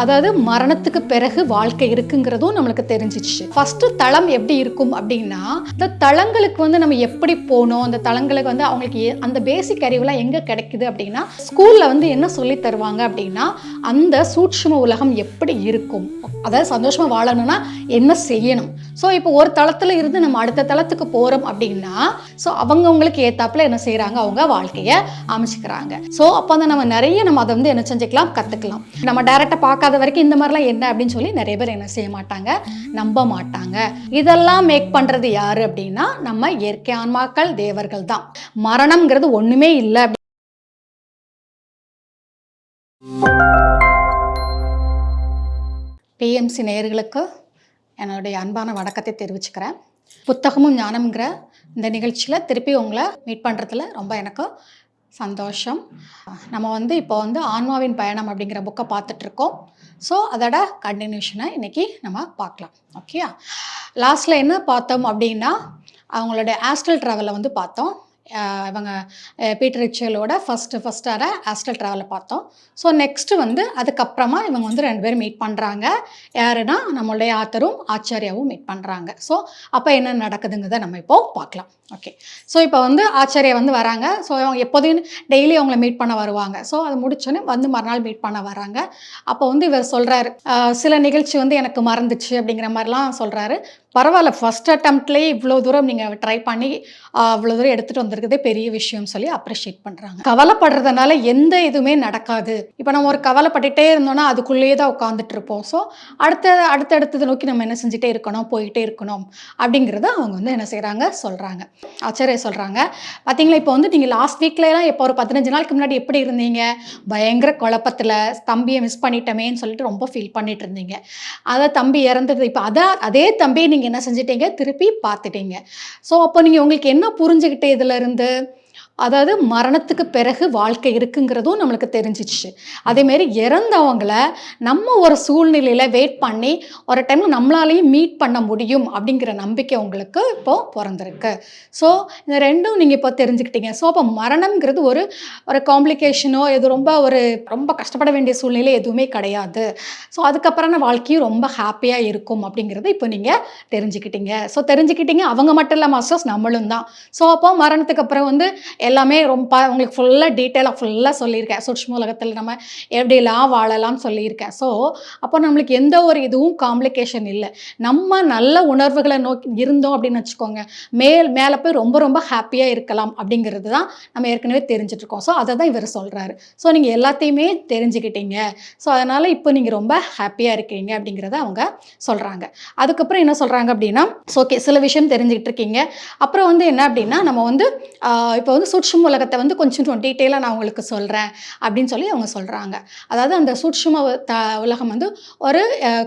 அதாவது மரணத்துக்கு பிறகு வாழ்க்கை இருக்குங்கிறதும் நம்மளுக்கு தெரிஞ்சிச்சு. ஃபர்ஸ்ட் தளம் எப்படி இருக்கும் அப்படின்னா இந்த தளங்களுக்கு வந்து நம்ம எப்படி போகணும் அந்த தளங்களுக்கு வந்து அவங்களுக்கு அந்த பேசிக் அறிவுலாம் எங்கே கிடைக்குது அப்படின்னா ஸ்கூலில் வந்து என்ன சொல்லி தருவாங்க அப்படின்னா அந்த சூட்சும உலகம் எப்படி இருக்கும். அதாவது சந்தோஷமா வாழணும்னா என்ன செய்யணும். ஸோ இப்போ ஒரு தளத்தில் இருந்து நம்ம அடுத்த தளத்துக்கு போகிறோம் அப்படின்னா ஸோ அவங்கவுங்களுக்கு ஏத்தாப்புல என்ன செய்கிறாங்க அவங்க வாழ்க்கையை அமைச்சுக்கிறாங்க. ஸோ அப்போ வந்து நம்ம நிறைய நம்ம அதை வந்து என்ன செஞ்சுக்கலாம்? கற்றுக்கலாம் நம்ம டேரெக்டாக பார்க்காத வரைக்கும் இந்த மாதிரிலாம் என்ன அப்படின்னு சொல்லி நிறைய பேர் என்ன செய்ய மாட்டாங்க நம்ப மாட்டாங்க. இதெல்லாம் மேக் பண்ணுறது யார் அப்படின்னா நம்ம இயற்கை ஆன்மாக்கள் தேவர்கள் தான். மரணம்ங்கிறது ஒன்றுமே இல்லை பிஎம்சி நேயர்களுக்கு என்னுடைய அன்பான வணக்கத்தை தெரிவிச்சுக்கிறேன். புத்தகமும் ஞானம்ங்கிற இந்த நிகழ்ச்சியில் திருப்பி உங்களை மீட் பண்ணுறதுல ரொம்ப எனக்கு சந்தோஷம். நம்ம வந்து இப்போ வந்து ஆன்மாவின் பயணம் அப்படிங்கிற புக்கை பார்த்துட்ருக்கோம். ஸோ அதோட கண்டினியூஷனை இன்றைக்கி நம்ம பார்க்கலாம். ஓகேயா லாஸ்ட்டில் என்ன பார்த்தோம் அப்படின்னா அவங்களோட ஆஸ்ட்ரல் ட்ராவலை வந்து பார்த்தோம். இவங்க பீட்டர் ரிச்சலோட ஃபஸ்ட்டு ஃபஸ்ட்டார ஆஸ்டல் ட்ராவலை பார்த்தோம். ஸோ நெக்ஸ்ட்டு வந்து அதுக்கப்புறமா இவங்க வந்து ரெண்டு பேரும் மீட் பண்ணுறாங்க யாருன்னா நம்மளுடைய ஆத்தரும் ஆச்சாரியாவும் மீட் பண்ணுறாங்க ஸோ அப்போ என்ன நடக்குதுங்கிறத நம்ம இப்போ பார்க்கலாம். ஓகே ஸோ இப்போ வந்து ஆச்சாரியா வந்து வராங்க. ஸோ அவங்க எப்போதையும் டெய்லி அவங்கள மீட் பண்ண வருவாங்க. ஸோ அது முடிச்சோன்னே வந்து மறுநாள் மீட் பண்ண வராங்க அப்போ வந்து இவர் சொல்கிறாரு சில நிகழ்ச்சி வந்து எனக்கு மறந்துச்சு அப்படிங்கிற மாதிரிலாம் சொல்கிறாரு பரவாயில்ல ஃபஸ்ட் அட்டம்ப்ட்லேயே இவ்வளோ தூரம் நீங்கள் ட்ரை பண்ணி அவ்வளோ தூரம் எடுத்துகிட்டு வந்திருக்கிறதே பெரிய விஷயம் சொல்லி அப்ரிஷியேட் பண்ணுறாங்க கவலைப்படுறதுனால எந்த இதுவுமே நடக்காது. இப்போ நம்ம ஒரு கவலைப்பட்டுட்டே இருந்தோம்னா அதுக்குள்ளேயே தான் உட்காந்துட்டு இருப்போம். ஸோ அடுத்த அடுத்தடுத்ததை நோக்கி நம்ம என்ன செஞ்சுட்டே இருக்கணும் போயிட்டே இருக்கணும் அப்படிங்கிறத அவங்க வந்து என்ன செய்கிறாங்க சொல்கிறாங்க ஆச்சரிய சொல்கிறாங்க பார்த்தீங்களா இப்போ வந்து நீங்கள் லாஸ்ட் வீக்லலாம் இப்போ ஒரு பதினஞ்சு நாளுக்கு முன்னாடி எப்படி இருந்தீங்க? பயங்கர குழப்பத்தில் தம்பியை மிஸ் பண்ணிட்டமேன்னு சொல்லிட்டு ரொம்ப ஃபீல் பண்ணிட்டு இருந்தீங்க. அதை தம்பி இறந்தது இப்போ அதான் அதே தம்பியை நீங்கள் என்ன செஞ்சிட்டீங்க? திருப்பி பார்த்துட்டீங்க. ஸோ அப்போ நீங்கள் உங்களுக்கு என்ன புரிஞ்சுக்கிட்டு இதுல இருந்து? அதாவது மரணத்துக்கு பிறகு வாழ்க்கை இருக்குங்கிறதும் நம்மளுக்கு தெரிஞ்சிச்சு. அதேமாரி இறந்தவங்கள நம்ம ஒரு சூழ்நிலையில் வெயிட் பண்ணி ஒரு டைம் நம்மளாலையும் மீட் பண்ண முடியும் அப்படிங்கிற நம்பிக்கை உங்களுக்கு இப்போது பிறந்திருக்கு. ஸோ இந்த ரெண்டும் நீங்கள் இப்போ தெரிஞ்சுக்கிட்டீங்க. ஸோ அப்போ மரணம்ங்கிறது ஒரு ஒரு காம்ப்ளிகேஷனோ இது ரொம்ப ஒரு ரொம்ப கஷ்டப்பட வேண்டிய சூழ்நிலை எதுவுமே கிடையாது. ஸோ அதுக்கப்புறம் வாழ்க்கையும் ரொம்ப ஹாப்பியாக இருக்கும் அப்படிங்கிறத இப்போ நீங்கள் தெரிஞ்சுக்கிட்டீங்க. ஸோ தெரிஞ்சுக்கிட்டீங்க. அவங்க மட்டும் இல்லை மாஸ்டர்ஸ் நம்மளும் தான். ஸோ அப்போ மரணத்துக்கு அப்புறம் வந்து எல்லாமே ரொம்ப உங்களுக்கு ஃபுல்லாக டீட்டெயிலாக ஃபுல்லாக சொல்லியிருக்கேன். சுட்சும உலகத்தில் நம்ம எப்படிலாம் வாழலாம் சொல்லியிருக்கேன். ஸோ அப்போ நம்மளுக்கு எந்த ஒரு இதுவும் காம்ப்ளிகேஷன் இல்லை. நம்ம நல்ல உணர்வுகளை நோக்கி இருந்தோம் அப்படின்னு வச்சுக்கோங்க. மேல் மேலே போய் ரொம்ப ரொம்ப ஹாப்பியாக இருக்கலாம் அப்படிங்கிறது தான் நம்ம ஏற்கனவே தெரிஞ்சிட்ருக்கோம் ஸோ அதை தான் இவர் சொல்கிறாரு ஸோ நீங்கள் எல்லாத்தையுமே தெரிஞ்சுக்கிட்டீங்க. ஸோ அதனால் இப்போ நீங்கள் ரொம்ப ஹாப்பியாக இருக்கீங்க அப்படிங்கிறத அவங்க சொல்கிறாங்க அதுக்கப்புறம் என்ன சொல்கிறாங்க அப்படின்னா ஓகே சில விஷயம் தெரிஞ்சுக்கிட்டு இருக்கீங்க. அப்புறம் வந்து என்ன அப்படின்னா நம்ம வந்து இப்போ வந்து சூட்சும உலகத்தை வந்து கொஞ்சம் டீட்டெயிலாக நான் உங்களுக்கு சொல்கிறேன் அப்படின்னு சொல்லி அவங்க சொல்கிறாங்க அதாவது அந்த சூட்சும த உலகம் வந்து ஒரு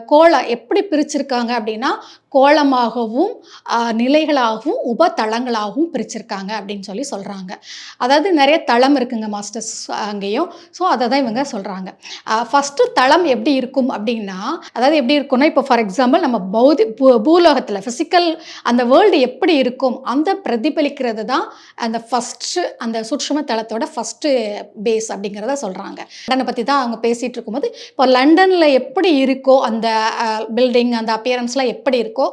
கோளை எப்படி பிரிச்சிருக்காங்க அப்படின்னா கோலமாகவும் நிலைகளாகவும் உபதளங்களாகவும் பிரிச்சிருக்காங்க அப்படின்னு சொல்லி சொல்கிறாங்க அதாவது நிறைய தளம் இருக்குங்க மாஸ்டர்ஸ் அங்கேயும். ஸோ அதை தான் இவங்க சொல்கிறாங்க ஃபஸ்ட்டு தளம் எப்படி இருக்கும் அப்படின்னா அதாவது எப்படி இருக்கும்னா இப்போ ஃபார் எக்ஸாம்பிள் நம்ம பௌதி பூலோகத்தில் ஃபிசிக்கல் அந்த வேர்ல்டு எப்படி இருக்கும் அந்த பிரதிபலிக்கிறது தான் அந்த ஃபஸ்ட்டு அந்த சுற்றும தளத்தோட ஃபஸ்ட்டு பேஸ் அப்படிங்கிறத சொல்கிறாங்க லண்டனை பற்றி தான் அவங்க பேசிகிட்டு இருக்கும்போது இப்போ லண்டனில் எப்படி இருக்கோ அந்த பில்டிங் அந்த அப்பியரன்ஸ்லாம் எப்படி இருக்கோ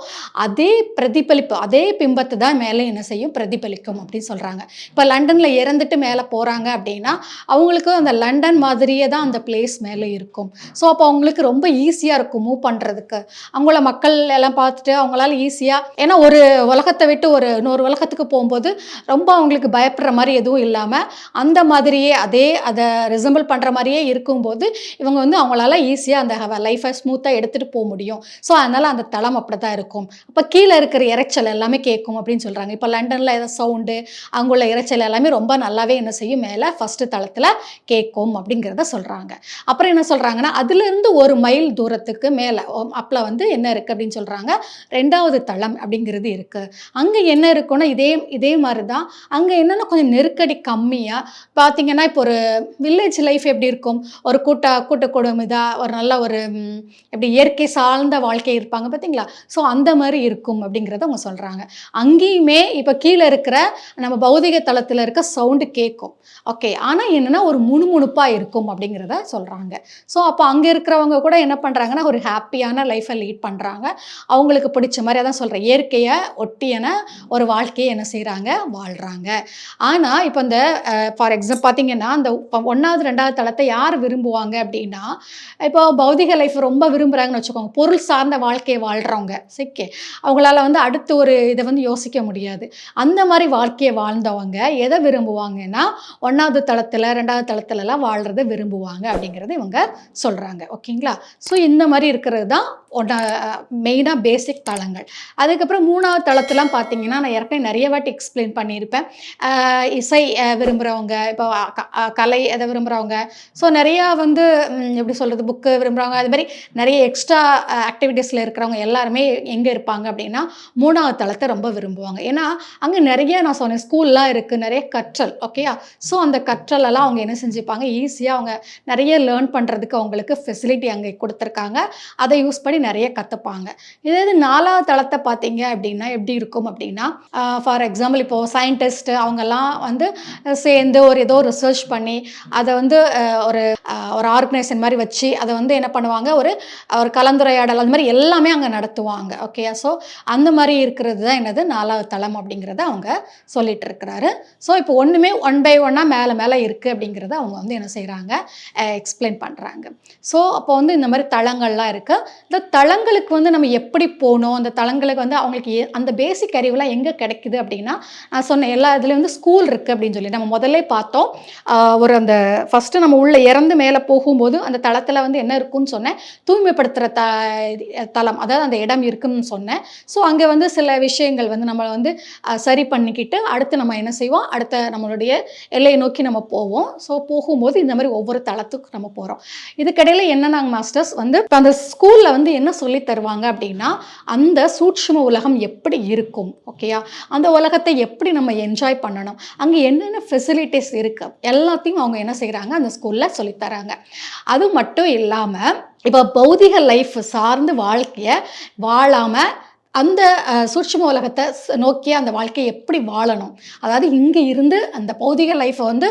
அதே பிரதிபலிப்பு அதே பிம்பத்தை தான் மேலே என்ன செய்யும்? பிரதிபலிக்கும் அப்படின்னு சொல்கிறாங்க இப்போ லண்டனில் இறந்துட்டு மேலே போகிறாங்க அப்படின்னா அவங்களுக்கு அந்த லண்டன் மாதிரியே தான் அந்த பிளேஸ் மேலே இருக்கும். ஸோ அப்போ அவங்களுக்கு ரொம்ப ஈஸியாக இருக்கும் மூவ் பண்ணுறதுக்கு அவங்கள மக்கள் எல்லாம் பார்த்துட்டு அவங்களால ஈஸியாக ஏன்னா ஒரு உலகத்தை விட்டு ஒரு இன்னொரு உலகத்துக்கு போகும்போது ரொம்ப அவங்களுக்கு பயப்படுற மாதிரி எதுவும் இல்லாமல் அந்த மாதிரியே அதே அதை ரிசம்பிள் பண்ணுற மாதிரியே இருக்கும்போது இவங்க வந்து அவங்களால ஈஸியாக அந்த லைஃப்பை ஸ்மூத்தாக எடுத்துகிட்டு போக முடியும். ஸோ அதனால் அந்த தளம் அப்படி தான் இருக்கும் அப்போ கீழே இருக்கிற இரைச்சல் எல்லாமே கேட்கும் அப்படின்னு சொல்கிறாங்க இப்போ லண்டனில் ஏதோ சவுண்டு அங்குள்ள இரைச்சல் எல்லாமே ரொம்ப நல்லாவே என்ன செய்யும்? மேலே ஃபஸ்ட்டு தளத்தில் கேட்கும் அப்படிங்கிறத சொல்கிறாங்க அப்புறம் என்ன சொல்கிறாங்கன்னா அதுலேருந்து ஒரு மைல் தூரத்துக்கு மேலே அப்பில் வந்து என்ன இருக்குது அப்படின்னு சொல்கிறாங்க ரெண்டாவது தளம் அப்படிங்கிறது இருக்குது அங்கே என்ன இருக்குன்னா இதே இதே மாதிரி தான் அங்கே என்னென்னா கொஞ்சம் நெருக்கடி கம்மியாக பார்த்தீங்கன்னா இப்போ ஒரு வில்லேஜ் லைஃப் எப்படி இருக்கும்? ஒரு கூட்ட கூட்ட குடும்பம் இதாக ஒரு நல்ல ஒரு எப்படி இயற்கை சார்ந்த வாழ்க்கை இருப்பாங்க பார்த்தீங்களா ஸோ அந்த மாதிரி இருக்கும் அப்படிங்கிறத அவங்க சொல்கிறாங்க அங்கேயுமே இப்போ கீழே இருக்கிற நம்ம பௌதிக தளத்தில் இருக்க சவுண்டு கேட்கும் ஓகே ஆனால் என்னென்னா ஒரு முணுமுணுப்பாக இருக்கும் அப்படிங்கிறத சொல்கிறாங்க ஸோ அப்போ அங்கே இருக்கிறவங்க கூட என்ன பண்ணுறாங்கன்னா ஒரு ஹாப்பியான லைஃப்பை லீட் பண்ணுறாங்க அவங்களுக்கு பிடிச்ச மாதிரி அதான் சொல்கிறேன் இயற்கையை ஒட்டியான ஒரு வாழ்க்கையை என்ன செய்கிறாங்க வாழ்கிறாங்க ஆனால் இப்போ இந்த ஃபார் எக்ஸாம்பிள் பார்த்தீங்கன்னா அந்த ப- ஒன்றாவது ரெண்டாவது தளத்தை யார் விரும்புவாங்க அப்படின்னா இப்போ பௌதிக லைஃப் ரொம்ப விரும்புகிறாங்கன்னு வச்சுக்கோங்க. பொருள் சார்ந்த வாழ்க்கையை வாழ்கிறவங்க சிக்கே அவங்களால வந்து அடுத்து ஒரு இதை வந்து யோசிக்க முடியாது. அந்த மாதிரி வாழ்க்கையை வாழ்ந்தவங்க எதை விரும்புவாங்கன்னா ஒன்றாவது தளத்தில் ரெண்டாவது தளத்துலலாம் வாழ்கிறத விரும்புவாங்க அப்படிங்கிறத இவங்க சொல்கிறாங்க ஓகேங்களா? ஸோ இந்த மாதிரி இருக்கிறது தான் ஒன்றா மெயினாக பேசிக் தளங்கள். அதுக்கப்புறம் மூணாவது தளத்துலாம் பார்த்தீங்கன்னா நான் ஏற்கனவே நிறைய வாட்டி எக்ஸ்பிளைன் பண்ணியிருப்பேன். இசை விரும்புகிறவங்க இப்போ கலை எதை விரும்புகிறவங்க ஸோ நிறையா வந்து எப்படி சொல்கிறது புக்கு விரும்புகிறவங்க அது மாதிரி நிறைய எக்ஸ்ட்ரா ஆக்டிவிட்டீஸில் இருக்கிறவங்க எல்லாருமே எங்கே இருப்பாங்க அப்படின்னா மூணாவது தளத்தை ரொம்ப விரும்புவாங்க. ஏன்னா அங்கே நிறைய நான் சொன்னேன் ஸ்கூல்லாம் இருக்குது நிறைய கற்றல் ஓகேயா ஸோ அந்த கற்றலெல்லாம் அவங்க என்ன செஞ்சுப்பாங்க? ஈஸியாக அவங்க நிறைய லேர்ன் பண்ணுறதுக்கு அவங்களுக்கு ஃபெசிலிட்டி அங்கே கொடுத்துருக்காங்க. அதை யூஸ் பண்ணி நிறைய கற்றுப்பாங்க இதே நாலாவது தளத்தை பார்த்தீங்க அப்படின்னா எப்படி இருக்கும் அப்படின்னா ஃபார் எக்ஸாம்பிள் இப்போது சயின்டிஸ்ட்டு அவங்கெல்லாம் வந்து சேர்ந்து ஒரு ஏதோ ரிசர்ச் பண்ணி அதை வந்து ஒரு ஒரு ஆர்கனைசேஷன் மாதிரி வச்சு அதை வந்து என்ன பண்ணுவாங்க? ஒரு ஒரு கலந்துரையாடல் அந்த மாதிரி எல்லாமே அங்கே நடத்துவாங்க. ஓகே ஸோ அந்த மாதிரி இருக்கிறது தான் என்னது? நாலாவது தளம் அப்படிங்கிறத அவங்க சொல்லிட்டு இருக்கிறாரு. ஸோ இப்போ ஒன்றுமே ஒன் பை ஒன்னாக மேலே மேலே இருக்குது அப்படிங்கிறத அவங்க வந்து என்ன செய்கிறாங்க எக்ஸ்பிளைன் பண்ணுறாங்க ஸோ அப்போ வந்து இந்த மாதிரி தளங்கள்லாம் இருக்குது இந்த தளங்களுக்கு வந்து நம்ம எப்படி போகணும்? அந்த தளங்களுக்கு வந்து அவங்களுக்கு அந்த பேசிக் அறிவுலாம் எங்கே கிடைக்குது அப்படின்னா நான் சொன்னேன் எல்லா இதுலேயும் வந்து ஸ்கூல் இருக்குது அப்படின்னு சொல்லி. நம்ம முதல்ல பார்த்தோம். ஒரு அந்த ஃபஸ்ட்டு நம்ம உள்ளே இறந்து மேலே போகும்போது அந்த தளத்தில் வந்து என்ன இருக்குன்னு சொன்னேன். தூய்மைப்படுத்துகிற த தளம் அதாவது அந்த இடம் இருக்குது இருக்குன்னு சொன்னேன். ஸோ அங்கே வந்து சில விஷயங்கள் வந்து நம்ம வந்து சரி பண்ணிக்கிட்டு அடுத்து நம்ம என்ன செய்வோம்? அடுத்த நம்மளுடைய எல்லையை நோக்கி நம்ம போவோம். ஸோ போகும்போது இந்த மாதிரி ஒவ்வொரு தளத்துக்கும் நம்ம போகிறோம் இதுக்கடையில் என்ன நாங்கள் மாஸ்டர்ஸ் வந்து இப்போ அந்த ஸ்கூலில் வந்து என்ன சொல்லி தருவாங்க அப்படின்னா அந்த சூட்சும உலகம் எப்படி இருக்கும் ஓகேயா அந்த உலகத்தை எப்படி நம்ம என்ஜாய் பண்ணணும்? அங்கே என்னென்ன ஃபெசிலிட்டிஸ் இருக்குது எல்லாத்தையும் அவங்க என்ன செய்கிறாங்க அந்த ஸ்கூலில் சொல்லித்தராங்க அது மட்டும் இல்லாமல் இப்போ பௌதிக லைஃப் சார்ந்து வாழ்க்கையை வாழாமல் அந்த அஹ், சூட்சும உலகத்தை நோக்கி அந்த வாழ்க்கையை எப்படி வாழணும்? அதாவது இங்கே இருந்து அந்த பௌதிக லைஃப்பை வந்து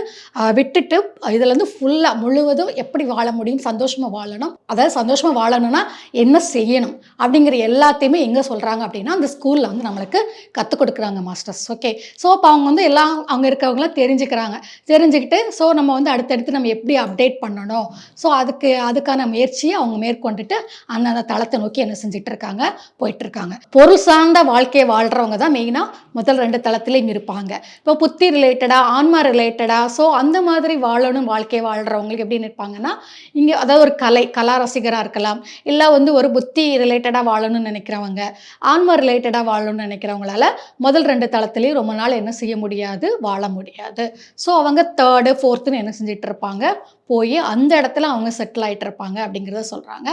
விட்டுட்டு இதுலேருந்து ஃபுல்லாக முழுவதும் எப்படி வாழ முடியும்? சந்தோஷமாக வாழணும். அதாவது சந்தோஷமாக வாழணும்னா என்ன செய்யணும்? அப்படிங்கிற எல்லாத்தையுமே எங்கே சொல்கிறாங்க அப்படின்னா அந்த ஸ்கூலில் வந்து நம்மளுக்கு கற்றுக் கொடுக்குறாங்க மாஸ்டர்ஸ் ஓகே ஸோ அப்போ அவங்க வந்து எல்லாம் அங்கே இருக்கவங்களாம் தெரிஞ்சுக்கிறாங்க. தெரிஞ்சுக்கிட்டு ஸோ நம்ம வந்து அடுத்தடுத்து நம்ம எப்படி அப்டேட் பண்ணணும்? ஸோ அதுக்கு அதுக்கான முயற்சியை அவங்க மேற்கொண்டுட்டு அந்தந்த தளத்தை நோக்கி என்ன செஞ்சுட்டு இருக்காங்க? போயிட்டுருக்காங்க பொருள் சார்ந்த வாழ்க்கையை வாழ்கிறவங்க தான் மெயினாக முதல் ரெண்டு தளத்துலையும் இருப்பாங்க. இப்போ புத்தி ரிலேட்டடாக ஆன்மா ரிலேட்டடாக ஸோ அந்த மாதிரி வாழணும் வாழ்க்கையை வாழ்கிறவங்களுக்கு எப்படி இருப்பாங்கன்னா இங்கே அதாவது ஒரு கலை கலா ரசிகராக இருக்கலாம் இல்லை வந்து ஒரு புத்தி ரிலேட்டடாக வாழணும்னு நினைக்கிறவங்க ஆன்மா ரிலேட்டடாக வாழணும்னு நினைக்கிறவங்களால முதல் ரெண்டு தளத்துலேயும் ரொம்ப நாள் என்ன செய்ய முடியாது வாழ முடியாது. ஸோ அவங்க தேர்டு ஃபோர்த்துன்னு என்ன செஞ்சிட்டு இருப்பாங்க போய் அந்த இடத்துல அவங்க செட்டில் ஆகிட்டு இருப்பாங்க அப்படிங்கிறத சொல்கிறாங்க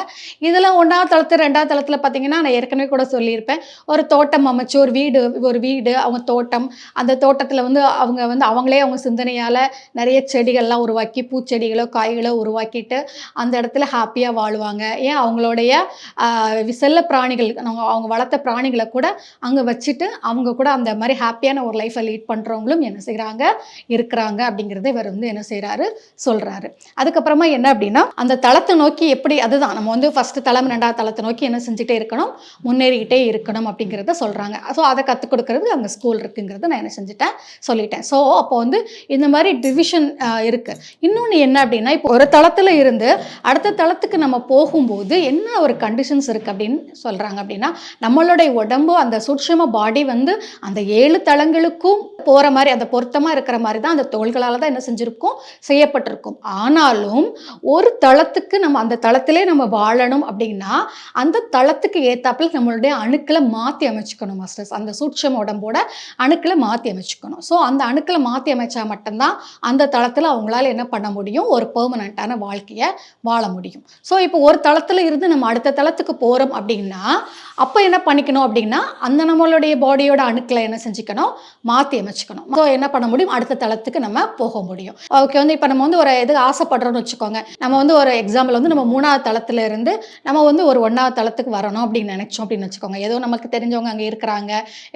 இதில் ஒன்றாவது தளத்து ரெண்டாவது தளத்தில் பார்த்தீங்கன்னா நான் ஏற்கனவே கூட சொல்லியிருப்பேன். ஒரு தோட்டம் அமைச்சு ஒரு வீடு ஒரு வீடு அவங்க தோட்டம் அந்த தோட்டத்தில் வந்து அவங்க வந்து அவங்களே அவங்க சிந்தனையால் நிறைய செடிகள்லாம் உருவாக்கி பூச்செடிகளோ காய்களோ உருவாக்கிட்டு அந்த இடத்துல ஹாப்பியாக வாழ்வாங்க. ஏன்? அவங்களுடைய செல்ல பிராணிகள் அவங்க அவங்க வளர்த்த பிராணிகளை கூட அங்கே வச்சுட்டு அவங்க கூட அந்த மாதிரி ஹாப்பியான ஒரு லைஃப்பை லீட் பண்ணுறவங்களும் என்ன செய்கிறாங்க இருக்கிறாங்க அப்படிங்கிறத இவர் வந்து என்ன செய்கிறாரு சொல்கிறாரு அதுக்கப்புறமா என்ன அப்படின்னா அந்த தளத்தை நோக்கி எப்படி அதுதான் நம்ம வந்து ஃபஸ்ட்டு தளம் ரெண்டாவது தளத்தை நோக்கி என்ன செஞ்சுட்டே இருக்கணும்? முன்னேறிக்கிட்டே இருக்கணும் இருக்கணும் அப்படிங்கிறத சொல்கிறாங்க ஸோ அதை கற்றுக் கொடுக்கறது அங்கே ஸ்கூல் இருக்குங்கிறத நான் என்ன செஞ்சுட்டேன் சொல்லிட்டேன். ஸோ அப்போ வந்து இந்த மாதிரி டிவிஷன் இருக்குது இன்னொன்று என்ன அப்படின்னா இப்போ ஒரு தளத்தில் இருந்து அடுத்த தளத்துக்கு நம்ம போகும்போது என்ன ஒரு கண்டிஷன்ஸ் இருக்குது அப்படின்னு சொல்கிறாங்க அப்படின்னா நம்மளுடைய உடம்பு அந்த சூட்சம பாடி வந்து அந்த ஏழு தளங்களுக்கும் போகிற மாதிரி அந்த பொருத்தமாக இருக்கிற மாதிரி தான் அந்த தோள்களால் தான் என்ன செஞ்சுருக்கோம் செய்யப்பட்டிருக்கும். ஆனாலும் ஒரு தளத்துக்கு நம்ம அந்த தளத்திலே நம்ம வாழணும் அப்படின்னா அந்த தளத்துக்கு ஏத்தாப்புல நம்மளுடைய அணுக்கள் அணுக்களை மாற்றி அமைச்சுக்கணும் மாஸ்டர்ஸ் அந்த சூட்சம் உடம்போட அணுக்களை மாற்றி அமைச்சுக்கணும். ஸோ அந்த அணுக்களை மாற்றி அமைச்சா மட்டும்தான் அந்த தளத்தில் அவங்களால என்ன பண்ண முடியும்? ஒரு பெர்மனண்ட்டான வாழ்க்கையை வாழ முடியும். ஸோ இப்போ ஒரு தளத்தில் இருந்து நம்ம அடுத்த தளத்துக்கு போகிறோம் அப்படின்னா அப்போ என்ன பண்ணிக்கணும் அப்படின்னா அந்த நம்மளுடைய பாடியோட அணுக்களை என்ன செஞ்சுக்கணும்? மாற்றி அமைச்சுக்கணும். ஸோ என்ன பண்ண முடியும்? அடுத்த தளத்துக்கு நம்ம போக முடியும். ஓகே வந்து இப்போ நம்ம வந்து ஒரு இது ஆசைப்படுறோம்னு வச்சுக்கோங்க. நம்ம வந்து ஒரு எக்ஸாம்பிள் வந்து நம்ம மூணாவது தளத்துல இருந்து நம்ம வந்து ஒரு ஒன்றாவது தளத்துக்கு வரணும் அப்படின்னு நினைச்சோம் அப்படின்னு வச்சுக்கோங்க. ஏதோ நமக்கு தெரிஞ்சவங்க அங்கே இருக்கிறாங்க.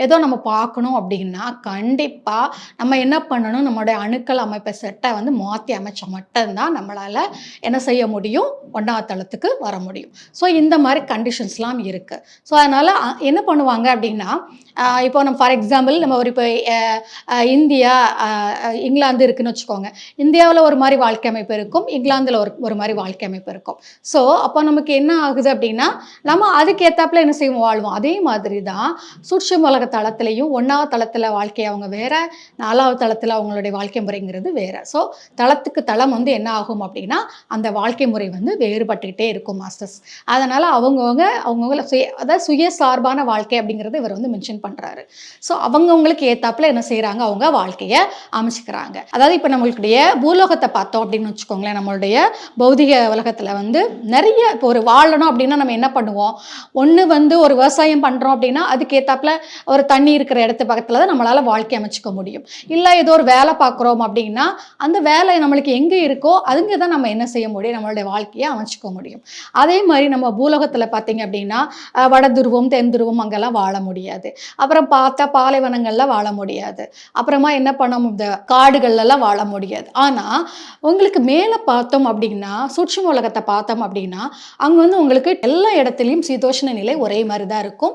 ஏதோ நம்ம பார்க்கணும் அப்படின்னா கண்டிப்பாக நம்ம என்ன பண்ணணும்? நம்மளுடைய அணுக்கள் அமைப்பை செட்டை வந்து மாற்றி அமைச்சா மட்டும்தான் நம்மளால் என்ன செய்ய முடியும்? ஒன்றாவது தளத்துக்கு வர முடியும். ஸோ இந்த மாதிரி கண்டிஷன்ஸ்லாம் இருக்குது ஸோ அதனால் என்ன பண்ணுவாங்க அப்படின்னா இப்போ நம்ம ஃபார் எக்ஸாம்பிள் நம்ம ஒரு இப்போ இந்தியா இங்கிலாந்து இருக்குன்னு வச்சுக்கோங்க. இந்தியாவில் ஒரு மாதிரி வாழ்க்கை அமைப்பு இருக்கும். இங்கிலாந்தில் ஒரு ஒரு மாதிரி வாழ்க்கை அமைப்பு இருக்கும். ஸோ அப்போ நமக்கு என்ன ஆகுது அப்படின்னா நம்ம அதுக்கு என்ன செய்வோம்? வாழ்வோம். அதே மாதிரி தான் சூட்சம் உலக தளத்துலையும் ஒன்றாவது தளத்தில் வாழ்க்கை அவங்க வேற நாலாவது தளத்தில் அவங்களுடைய வாழ்க்கை முறைங்கிறது வேற. ஸோ தளத்துக்கு தளம் வந்து என்ன ஆகும் அப்படின்னா அந்த வாழ்க்கை முறை வந்து வேறுபட்டுக்கிட்டே இருக்கும் மாஸ்டர்ஸ் அதனால் அவங்கவுங்க அவங்கவுங்கள சுய அதாவது சுயசார்பான வாழ்க்கை அப்படிங்கிறது இவர் வந்து மென்ஷன் பண்ணுறாரு ஸோ அவங்கவுங்களுக்கு ஏத்தாப்புல என்ன செய்கிறாங்க அவங்க வாழ்க்கையை அமைச்சுக்கிறாங்க. அதாவது இப்போ நம்மளுடைய பூலோகத்தை பார்த்தோம் அப்படின்னு வச்சுக்கோங்களேன். நம்மளுடைய பௌதிக உலகத்தில் வந்து நிறைய இப்போ ஒரு வாழணும் அப்படின்னா நம்ம என்ன பண்ணுவோம்? ஒன்று வந்து ஒரு விவசாயம் பண்ணுறோம் அப்படின்னா அதுக்கு ஏத்தாப்புல ஒரு தண்ணி இருக்கிற இடத்து பக்கத்தில் தான் நம்மளால் வாழ்க்கை அமைச்சுக்க முடியும். இல்லை ஏதோ ஒரு வேலை பார்க்குறோம் அப்படின்னா அந்த வேலை நம்மளுக்கு எங்கே இருக்கோ அதுங்க தான் நம்ம என்ன செய்ய முடியும்? நம்மளுடைய வாழ்க்கையை அமைச்சுக்க முடியும். அதே மாதிரி நம்ம பூலோகத்தில் பார்த்தீங்க அப்படின்னா வட துருவம் தென் துருவம் அங்கெல்லாம் வாழ முடியாது. அப்புறம் பார்த்தா பாலைவனங்கள்ல வாழ முடியாது. அப்புறமா என்ன பண்ண இந்த காடுகள்லாம் வாழ முடியாது. ஆனால் உங்களுக்கு மேலே பார்த்தோம் அப்படின்னா சூட்சம் உலகத்தை பார்த்தோம் அப்படின்னா அங்கே வந்து உங்களுக்கு எல்லா இடத்துலையும் சீதோஷ்ண நிலை ஒரே மாதிரி தான் இருக்கும்.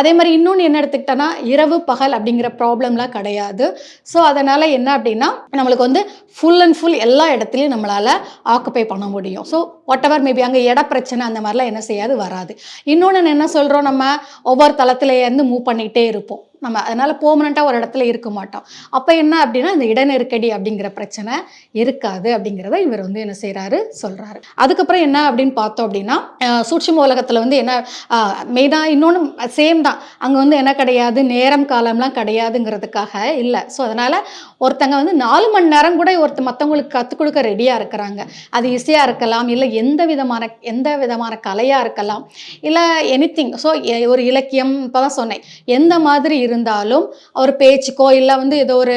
அதே மாதிரி இன்னொன்று என்ன எடுத்துக்கிட்டோன்னா இரவு பகல் அப்படிங்கிற ப்ராப்ளம்லாம் கிடையாது. ஸோ அதனால் என்ன அப்படின்னா நம்மளுக்கு வந்து ஃபுல் அண்ட் ஃபுல் எல்லா இடத்துலையும் நம்மளால் ஆக்குப்பை பண்ண முடியும். ஸோ வாட் எவர் மேபி அங்கே இட பிரச்சனை அந்த மாதிரிலாம் என்ன செய்யாது வராது. இன்னொன்று என்ன சொல்கிறோம் நம்ம? ஒவ்வொரு தளத்துலேருந்து மூவ் பண்ணிகிட்டே இருப்போம். நம்ம அதனால் பெர்மனெண்ட்டாக ஒரு இடத்துல இருக்க மாட்டோம். அப்போ என்ன அப்படின்னா இந்த இட நெருக்கடி அப்படிங்கிற பிரச்சனை இருக்காது அப்படிங்கிறத இவர் வந்து என்ன செய்கிறாரு சொல்கிறாரு அதுக்கப்புறம் என்ன அப்படின்னு பார்த்தோம் அப்படின்னா அஹ், சூட்சும உலகத்தில் வந்து என்ன மெயினாக இன்னொன்று சேம் தான். அங்கே வந்து என்ன கிடையாது நேரம் காலம்லாம் கிடையாதுங்கிறதுக்காக இல்லை. ஸோ அதனால் ஒருத்தங்க வந்து நாலு மணி நேரம் கூட ஒருத்த மற்றவங்களுக்கு கற்றுக் கொடுக்க ரெடியாக இருக்கிறாங்க. அது இசையாக இருக்கலாம் இல்லை எந்த விதமான எந்த விதமான கலையாக இருக்கலாம் இல்லை எனிதிங் ஸோ ஒரு இலக்கியம் இப்போ தான் சொன்னேன். எந்த மாதிரி இரு இருந்தாலும் ஒரு பேச்சுக்கோ இல்லை வந்து ஏதோ ஒரு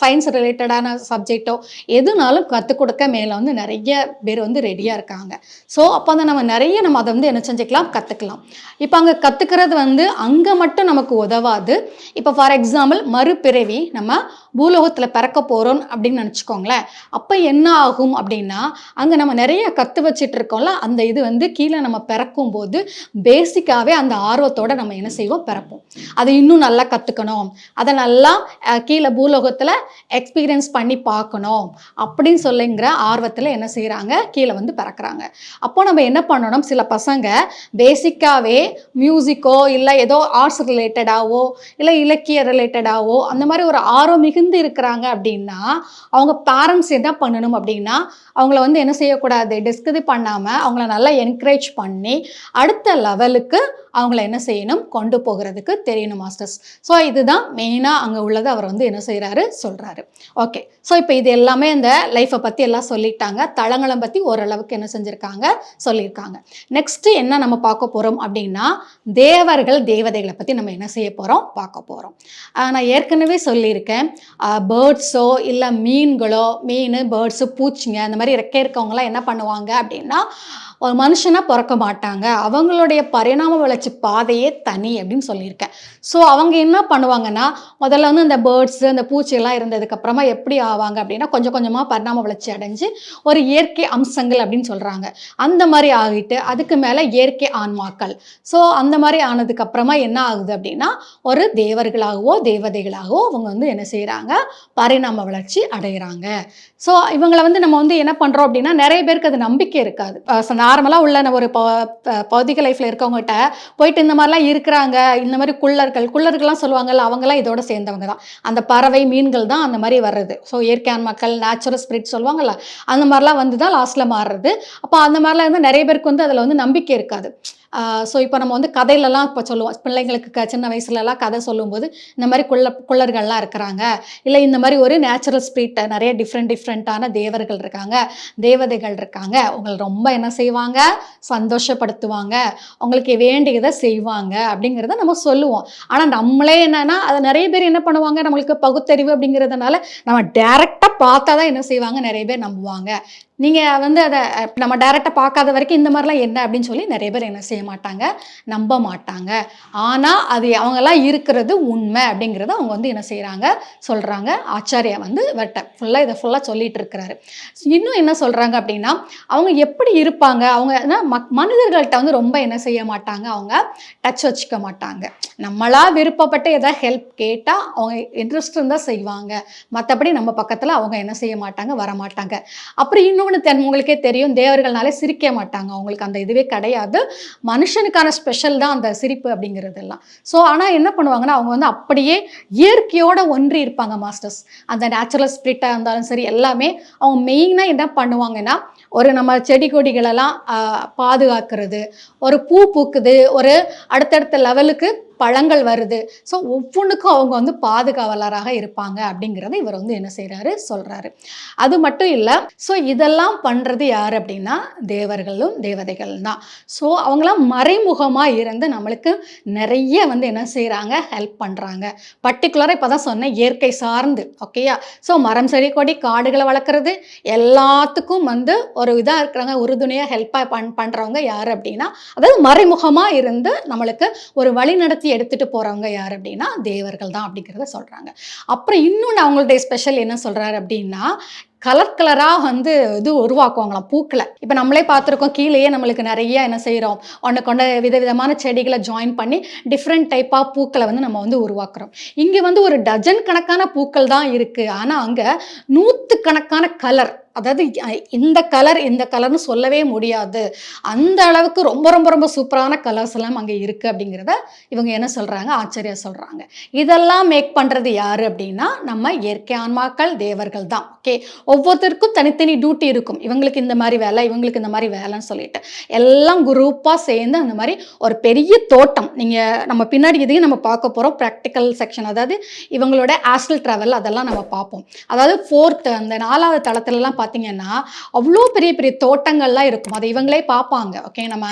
சயின்ஸ் ரிலேட்டடான சப்ஜெக்டோ எதுனாலும் கற்றுக் கொடுக்க மேலே வந்து நிறைய பேர் வந்து ரெடியாக இருக்காங்க. ஸோ அப்போ அதை நம்ம நிறைய நம்ம அதை வந்து என்ன செஞ்சுக்கலாம்? கற்றுக்கலாம் இப்போ அங்கே கற்றுக்கிறது வந்து அங்கே மட்டும் நமக்கு உதவாது. இப்போ ஃபார் எக்ஸாம்பிள் மறுபிறவி நம்ம பூலோகத்தில் பிறக்க போகிறோம் அப்படின்னு நினச்சிக்கோங்களேன். அப்போ என்ன ஆகும் அப்படின்னா அங்கே நம்ம நிறைய கற்று வச்சுட்டு இருக்கோம்ல அந்த இது வந்து கீழே நம்ம பிறக்கும் போது பேசிக்காகவே அந்த ஆர்வத்தோட நம்ம என்ன செய்வோம்? பிறப்போம். அது இன்னும் நல்லா நல்லா கற்றுக்கணும் அதை நல்லா கீழே பூலோகத்தில் எக்ஸ்பீரியன்ஸ் பண்ணி பார்க்கணும். அப்படின்னு சொல்லுங்கிற ஆர்வத்தில் என்ன செய்கிறாங்க கீழே வந்து பிறக்கிறாங்க. அப்போ நம்ம என்ன பண்ணணும்? சில பசங்க பேசிக்காகவே மியூசிக்கோ இல்லை ஏதோ ஆர்ட்ஸ் ரிலேட்டடாவோ இல்லை இலக்கிய ரிலேட்டடாவோ அந்த மாதிரி ஒரு ஆர்வம் மிகுந்து இருக்கிறாங்க அப்படின்னா அவங்க பேரண்ட்ஸ் என்ன பண்ணணும் அப்படின்னா அவங்கள வந்து என்ன செய்யக்கூடாது? டிஸ்கதி பண்ணாமல் அவங்கள நல்லா என்கரேஜ் பண்ணி அடுத்த லெவலுக்கு அவங்கள என்ன செய்யணும்? கொண்டு போகிறதுக்கு தெரியணும் மாஸ்டர்ஸ் ஸோ இதுதான் மெயினாக அங்கே உள்ளது அவர் வந்து என்ன செய்கிறாரு சொல்கிறாரு ஓகே ஸோ இப்போ இது எல்லாமே இந்த லைஃப்பை பற்றி எல்லாம் சொல்லிட்டாங்க. தளங்களை பற்றி ஓரளவுக்கு என்ன செஞ்சுருக்காங்க? சொல்லியிருக்காங்க. நெக்ஸ்ட்டு என்ன நம்ம பார்க்க போகிறோம் அப்படின்னா தேவர்கள் தேவதைகளை பற்றி நம்ம என்ன செய்ய போகிறோம் பார்க்க போகிறோம் நான் ஏற்கனவே சொல்லியிருக்கேன். பேர்ட்ஸோ இல்லை மீன்களோ மீன் பேர்ட்ஸு பூச்சிங்க அந்த மாதிரி இறக்க இருக்கவங்களாம் என்ன பண்ணுவாங்க அப்படின்னா ஒரு மனுஷனாக பிறக்க மாட்டாங்க. அவங்களுடைய பரிணாம வளர்ச்சி பாதையே தனி அப்படின்னு சொல்லியிருக்கேன். ஸோ அவங்க என்ன பண்ணுவாங்கன்னா முதல்ல வந்து இந்த பேர்ட்ஸ் அந்த பூச்சியெல்லாம் இருந்ததுக்கப்புறமா எப்படி ஆவாங்க அப்படின்னா கொஞ்சம் கொஞ்சமாக பரிணாம வளர்ச்சி அடைஞ்சு ஒரு இயற்கை அம்சங்கள் அப்படின்னு சொல்கிறாங்க அந்த மாதிரி ஆகிட்டு அதுக்கு மேலே இயற்கை ஆன்மாக்கள். ஸோ அந்த மாதிரி ஆனதுக்கப்புறமா என்ன ஆகுது அப்படின்னா ஒரு தேவர்களாகவோ தேவதைகளாகவோ அவங்க வந்து என்ன செய்கிறாங்க பரிணாம வளர்ச்சி அடைகிறாங்க. ஸோ இவங்களை வந்து நம்ம வந்து என்ன பண்ணுறோம் அப்படின்னா நிறைய பேருக்கு அது நம்பிக்கை இருக்காது. நார்மலாக உள்ள ஒரு ப- பௌதிக லைஃப்பில் இருக்கவங்ககிட்ட போயிட்டு இந்த மாதிரிலாம் இருக்கிறாங்க இந்த மாதிரி குள்ளர்கள் குள்ளர்கள்லாம் சொல்லுவாங்கல்ல அவங்களாம் இதோட சேர்ந்தவங்க தான். அந்த பறவை மீன்கள் தான் அந்த மாதிரி வர்றது. ஸோ இயற்கையான மக்கள் நேச்சுரல் ஸ்பிரிட் சொல்லுவாங்கல்ல அந்த மாதிரிலாம் வந்து தான் லாஸ்ட்டில் மாறுறது. அப்போ அந்த மாதிரிலாம் இருந்தால் நிறைய பேருக்கு வந்து அதில் வந்து நம்பிக்கை இருக்காது. ஸோ இப்போ நம்ம வந்து கதையிலலாம் இப்போ சொல்லுவோம். பிள்ளைங்களுக்கு க சின்ன வயசுலலாம் கதை சொல்லும்போது இந்த மாதிரி குள்ள குள்ளர்கள்லாம் இருக்கிறாங்க. இல்லை இந்த மாதிரி ஒரு நேச்சுரல் ஸ்பிரிட் நிறைய டிஃப்ரெண்ட் டிஃப்ரெண்ட்டான தேவர்கள் இருக்காங்க தேவதைகள் இருக்காங்க. உங்களை ரொம்ப என்ன செய்வாங்க? சந்தோஷப்படுத்துவாங்க அவங்களுக்கு வேண்டியதை செய்வாங்க அப்படிங்கிறத நம்ம சொல்லுவோம். ஆனால் நம்மளே என்னன்னா அதை நிறைய பேர் என்ன பண்ணுவாங்க நம்மளுக்கு பகுத்தறிவு அப்படிங்கிறதுனால நம்ம டேரெக்டாக பார்த்தா தான் என்ன செய்வாங்க நிறைய பேர் நம்புவாங்க. நீங்கள் வந்து அதை நம்ம டேரெக்டாக பார்க்காத வரைக்கும் இந்த மாதிரிலாம் என்ன அப்படின்னு சொல்லி நிறைய பேர் என்ன செய்ய மாட்டாங்க நம்ப மாட்டாங்க. ஆனால் அது அவங்கெல்லாம் இருக்கிறது உண்மை அப்படிங்கிறத அவங்க வந்து என்ன செய்கிறாங்க சொல்கிறாங்க ஆச்சாரியா வந்து இவர்கிட்ட ஃபுல்லாக இதை ஃபுல்லாக சொல்லிட்டு இருக்கிறாரு. இன்னும் என்ன சொல்கிறாங்க அப்படின்னா அவங்க எப்படி இருப்பாங்க? அவங்க மக் மனிதர்கள்ட்ட வந்து ரொம்ப என்ன செய்ய மாட்டாங்க அவங்க டச் வச்சுக்க மாட்டாங்க. நம்மளா விருப்பப்பட்டு எதாவது ஹெல்ப் கேட்டால் அவங்க இன்ட்ரெஸ்ட் இருந்தால் செய்வாங்க. மற்றபடி நம்ம பக்கத்தில் அவங்க என்ன செய்ய மாட்டாங்க வர மாட்டாங்க அப்புறம் இன்னொன்று தென் உங்களுக்கே தெரியும் தேவர்கள்னாலே சிரிக்க மாட்டாங்க. அவங்களுக்கு அந்த இதுவே கிடையாது. மனுஷனுக்கான ஸ்பெஷல் தான் அந்த சிரிப்பு அப்படிங்கிறதெல்லாம். ஸோ ஆனால் என்ன பண்ணுவாங்கன்னா அவங்க வந்து அப்படியே இயற்கையோட ஒன்றி இருப்பாங்க மாஸ்டர்ஸ் அந்த நேச்சுரல் ஸ்பிரிட்டாக இருந்தாலும் சரி எல்லாமே அவங்க மெயினாக என்ன பண்ணுவாங்கன்னா ஒரு நம்ம செடி கொடிகளெல்லாம் பாதுகாக்கிறது ஒரு பூ பூக்குது ஒரு அடுத்தடுத்த லெவலுக்கு பழங்கள் வருது. ஸோ ஒவ்வொன்றுக்கும் அவங்க வந்து பாதுகாவலராக இருப்பாங்க அப்படிங்கிறத இவர் வந்து என்ன செய்கிறாரு சொல்கிறாரு அது மட்டும் இல்லை ஸோ இதெல்லாம் பண்ணுறது யார் அப்படின்னா தேவர்களும் தேவதைகள் தான். ஸோ அவங்களாம் மறைமுகமாக இருந்து நம்மளுக்கு நிறைய வந்து என்ன செய்கிறாங்க ஹெல்ப் பண்ணுறாங்க பர்டிகுலராக இப்போ தான் சொன்னேன் இயற்கை சார்ந்து ஓகேயா ஸோ மரம் செடி கொடி காடுகளை வளர்க்குறது எல்லாத்துக்கும் வந்து ஒரு இதாக இருக்கிறாங்க. உறுதுணையாக ஹெல்ப்பாக பண் பண்ணுறவங்க யார் அப்படின்னா அதாவது மறைமுகமாக இருந்து நம்மளுக்கு ஒரு வழி நடத்திய எடுத்துகிட்டு போகிறவங்க யார் அப்படின்னா தேவர்கள் தான் அப்படிங்கிறத சொல்கிறாங்க அப்புறம் இன்னொன்று அவங்களுடைய ஸ்பெஷல் என்ன சொல்கிறாரு அப்படின்னா கலர் கலராக வந்து இது உருவாக்குவாங்களாம் பூக்களை. இப்போ நம்மளே பார்த்துருக்கோம் கீழேயே நம்மளுக்கு நிறைய என்ன செய்கிறோம் ஒன்று கொண்ட விதவிதமான செடிகளை ஜாயின் பண்ணி டிஃப்ரெண்ட் டைப் ஆஃப் பூக்களை வந்து நம்ம வந்து உருவாக்குறோம். இங்கே வந்து ஒரு டஜன் கணக்கான பூக்கள் தான் இருக்குது ஆனால் அங்கே நூற்றுக்கணக்கான கலர் அதாவது இந்த கலர் இந்த கலர்னு சொல்லவே முடியாது. அந்த அளவுக்கு ரொம்ப ரொம்ப ரொம்ப சூப்பரான கலர்ஸ் எல்லாம் அங்கே இருக்குது அப்படிங்கிறத இவங்க என்ன சொல்கிறாங்க ஆச்சரியா சொல்கிறாங்க இதெல்லாம் மேக் பண்ணுறது யார் அப்படின்னா நம்ம இயற்கை ஆன்மாக்கள் தேவர்கள் தான். ஓகே ஒவ்வொருத்தருக்கும் தனித்தனி டியூட்டி இருக்கும். இவங்களுக்கு இந்த மாதிரி வேலை இவங்களுக்கு இந்த மாதிரி வேலைன்னு சொல்லிட்டு. எல்லாம் குரூப்பாக சேர்ந்து அந்த மாதிரி ஒரு பெரிய தோட்டம். நீங்கள் நம்ம பின்னாடி இதையும் நம்ம பார்க்க போகிறோம் ப்ராக்டிக்கல் செக்ஷன் அதாவது இவங்களோட ஆஸ்ட்ரல் ட்ராவல் அதெல்லாம் நம்ம பார்ப்போம். அதாவது ஃபோர்த்து அந்த நாலாவது தளத்துலலாம் பார்த்தீங்கன்னா அவ்வளோ பெரிய பெரிய தோட்டங்கள்லாம் இருக்கும். அதை இவங்களே பார்ப்பாங்க ஓகே நம்ம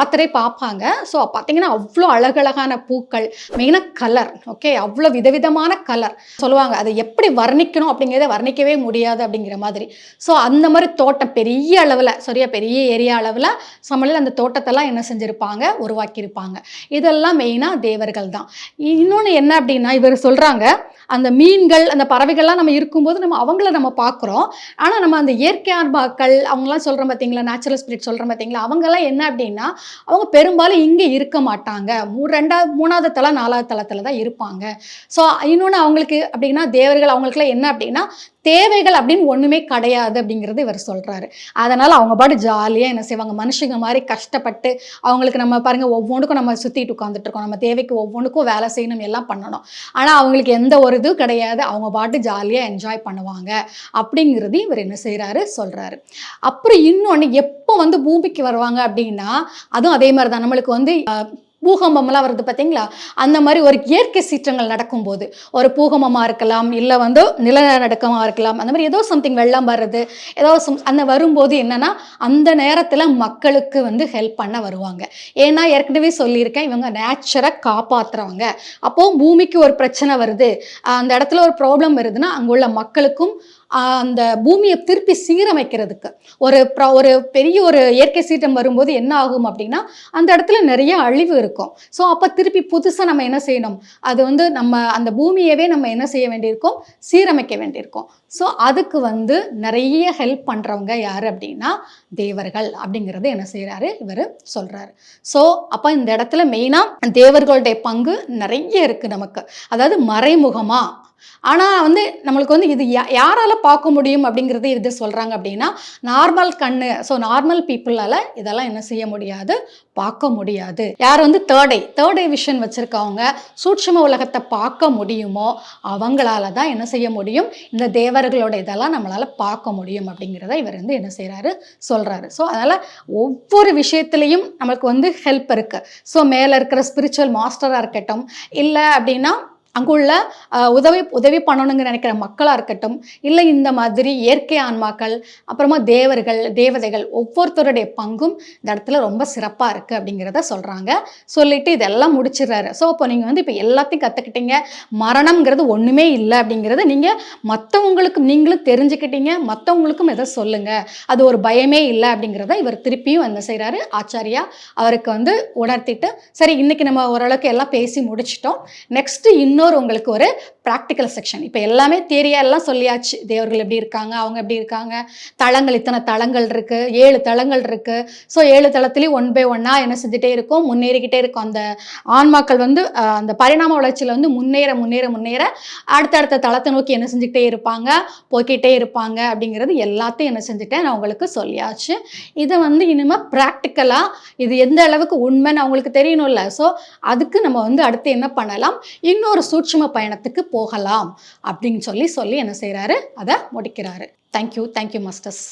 ஆத்தரே பார்ப்பாங்க ஸோ பார்த்தீங்கன்னா அவ்வளோ அழகழகான பூக்கள் மெயினாக கலர் ஓகே அவ்வளோ விதவிதமான கலர் சொல்லுவாங்க அதை எப்படி வர்ணிக்கணும்? அப்படிங்கிறத வர்ணிக்கவே முடியாது அப்படிங்கிற மாதிரி. ஸோ அந்த மாதிரி தோட்டம் பெரிய அளவில் சரியா பெரிய ஏரியா அளவில் சமையல் அந்த தோட்டத்தெல்லாம் என்ன செஞ்சுருப்பாங்க? உருவாக்கியிருப்பாங்க. இதெல்லாம் மெயினாக தேவர்கள் தான். இன்னொன்று என்ன அப்படின்னா இவர் சொல்கிறாங்க அந்த மீன்கள் அந்த பறவைகள்லாம் நம்ம இருக்கும்போது நம்ம அவங்கள நம்ம பார்க்குறோம் ஆனால் நம்ம அந்த இயற்கை ஆன்மாக்கள் அவங்களாம் சொல்கிறோம் பார்த்தீங்களா நேச்சுரல் ஸ்பிரிட் சொல்கிறோம் பார்த்தீங்களா அவங்கெல்லாம் என்ன அப்படின்னா அவங்க பெரும்பாலும் இங்கே இருக்க மாட்டாங்க. மூ ரெண்டாவது மூணாவது தளம் நாலாவது தளத்தில் தான் இருப்பாங்க. ஸோ இன்னொன்று அவங்களுக்கு அப்படின்னா தேவர்கள் அவங்களுக்குலாம் என்ன அப்படின்னா தேவைகள் அப்படின்னு ஒன்றுமே கிடையாது அப்படிங்கிறது இவர் சொல்கிறாரு அதனால் அவங்க பாட்டு ஜாலியாக என்ன செய்வாங்க? மனுஷங்க மாதிரி கஷ்டப்பட்டு அவங்களுக்கு நம்ம பாருங்கள் ஒவ்வொன்றுக்கும் நம்ம சுற்றிட்டு உட்காந்துட்டு இருக்கோம். நம்ம தேவைக்கு ஒவ்வொன்றுக்கும் வேலை செய்யணும் எல்லாம் பண்ணணும். ஆனால் அவங்களுக்கு எந்த ஒரு இதுவும் கிடையாது. அவங்க பாட்டு ஜாலியாக என்ஜாய் பண்ணுவாங்க அப்படிங்கிறது இவர் என்ன செய்கிறாரு சொல்கிறாரு அப்புறம் இன்னொன்று எப்போ வந்து பூமிக்கு வருவாங்க அப்படின்னா அதுவும் அதே மாதிரி தான் நம்மளுக்கு வந்து பூகம்பம்லாம் வருது பார்த்தீங்களா? அந்த மாதிரி ஒரு இயற்கை சீற்றங்கள் நடக்கும்போது ஒரு பூகம்பமாக இருக்கலாம் இல்லை வந்து நிலநடுக்கமாக இருக்கலாம் அந்த மாதிரி ஏதோ சம்திங் வெள்ளம் வர்றது ஏதோ some- அந்த வரும்போது என்னன்னா அந்த நேரத்தில் மக்களுக்கு வந்து ஹெல்ப் பண்ண வருவாங்க. ஏன்னா ஏற்கனவே சொல்லியிருக்கேன் இவங்க நேச்சரை காப்பாற்றுறவங்க அப்போது பூமிக்கு ஒரு பிரச்சனை வருது அந்த இடத்துல ஒரு ப்ராப்ளம் வருதுன்னா அங்குள்ள மக்களுக்கும் அந்த பூமியை திருப்பி சீரமைக்கிறதுக்கு. ஒரு ப்ரா ஒரு பெரிய ஒரு இயற்கை சீற்றம் வரும்போது என்ன ஆகும் அப்படின்னா அந்த இடத்துல நிறைய அழிவு இருக்கும். ஸோ அப்போ திருப்பி புதுசாக நம்ம என்ன செய்யணும்? அது வந்து நம்ம அந்த பூமியவே நம்ம என்ன செய்ய வேண்டியிருக்கோம்? சீரமைக்க வேண்டியிருக்கும். ஸோ அதுக்கு வந்து நிறைய ஹெல்ப் பண்ணுறவங்க யார் அப்படின்னா தேவர்கள் அப்படிங்கிறது என்ன செய்கிறாரு இவர் சொல்கிறாரு ஸோ அப்போ இந்த இடத்துல மெயினாக தேவர்களுடைய பங்கு நிறைய இருக்குது நமக்கு. அதாவது மறைமுகமாக ஆனால் வந்து நம்மளுக்கு வந்து இது யா- யாரால பார்க்க முடியும் அப்படிங்கிறது இது சொல்கிறாங்க அப்படின்னா நார்மல் கண்ணு ஸோ நார்மல் பீப்புளால் இதெல்லாம் என்ன செய்ய முடியாது? பார்க்க முடியாது. யார் வந்து third eye third eye vision வச்சுருக்கவங்க சூட்சும உலகத்தை பார்க்க முடியுமோ அவங்களால தான் என்ன செய்ய முடியும்? இந்த தேவர் அவர்களோட இதெல்லாம் நம்மளால் பார்க்க முடியும் அப்படிங்கிறத இவர் வந்து என்ன செய்கிறாரு சொல்கிறாரு ஸோ அதனால் ஒவ்வொரு விஷயத்துலேயும் நமக்கு வந்து ஹெல்ப் இருக்குது ஸோ மேலே இருக்கிற ஸ்பிரிச்சுவல் மாஸ்டராக இருக்கட்டும் இல்லை அப்படின்னா அங்குள்ள உதவி உதவி பண்ணணுங்க நினைக்கிற மக்களாக இருக்கட்டும் இல்லை இந்த மாதிரி இயற்கை ஆன்மாக்கள் அப்புறமா தேவர்கள் தேவதைகள் ஒவ்வொருத்தருடைய பங்கும் இந்த இடத்துல ரொம்ப சிறப்பாக இருக்குது அப்படிங்கிறத சொல்கிறாங்க சொல்லிட்டு இதெல்லாம் முடிச்சிடுறாரு. ஸோ அப்போ நீங்கள் வந்து இப்போ எல்லாத்தையும் கற்றுக்கிட்டீங்க மரணம்ங்கிறது ஒன்றுமே இல்லை அப்படிங்கிறத நீங்கள் மற்றவங்களுக்கு நீங்களும் தெரிஞ்சுக்கிட்டீங்க. மற்றவங்களுக்கும் எதை சொல்லுங்கள் அது ஒரு பயமே இல்லை அப்படிங்கிறத இவர் திருப்பியும் என்ன செய்கிறாரு ஆச்சாரியா அவருக்கு வந்து உணர்த்திட்டு சரி இன்னைக்கு நம்ம ஓரளவுக்கு எல்லாம் பேசி முடிச்சிட்டோம். நெக்ஸ்ட்டு இன்னும் இன்னொரு உங்களுக்கு ஒரு ப்ராக்டிக்கல் செக்ஷன் இப்போ எல்லாமே theory-ஆ எல்லாம் சொல்லியாச்சு. தேவர்கள் எப்படி இருக்காங்க? அவங்க எப்படி இருக்காங்க? தளங்கள் இத்தனை தளங்கள் இருக்கு. ஏழு தளங்கள் இருக்கு. ஸோ ஏழு தளத்துலேயும் ஒன் பை ஒன்னா என்ன செஞ்சுட்டே இருக்கும்? முன்னேறிக்கிட்டே இருக்கும். அந்த ஆன்மாக்கள் வந்து அந்த பரிணாம வளர்ச்சியில் வந்து முன்னேற முன்னேற முன்னேற அடுத்தடுத்த தளத்தை நோக்கி என்ன செஞ்சுக்கிட்டே இருப்பாங்க? போய்க்கிட்டே இருப்பாங்க அப்படிங்கிறது எல்லாத்தையும் என்ன செஞ்சுட்டேன் நான் உங்களுக்கு சொல்லியாச்சு. இதை வந்து இனிமேல் ப்ராக்டிக்கலாக இது எந்த அளவுக்கு உண்மைன்னு அவங்களுக்கு தெரியணும்ல. ஸோ அதுக்கு நம்ம வந்து அடுத்து என்ன பண்ணலாம்? இன்னொரு சூட்சும பயணத்துக்கு போகலாம் அப்படின்னு சொல்லி சொல்லி என்ன செய்கிறாரு அதை முடிக்கிறாரு. Thank you thank you masters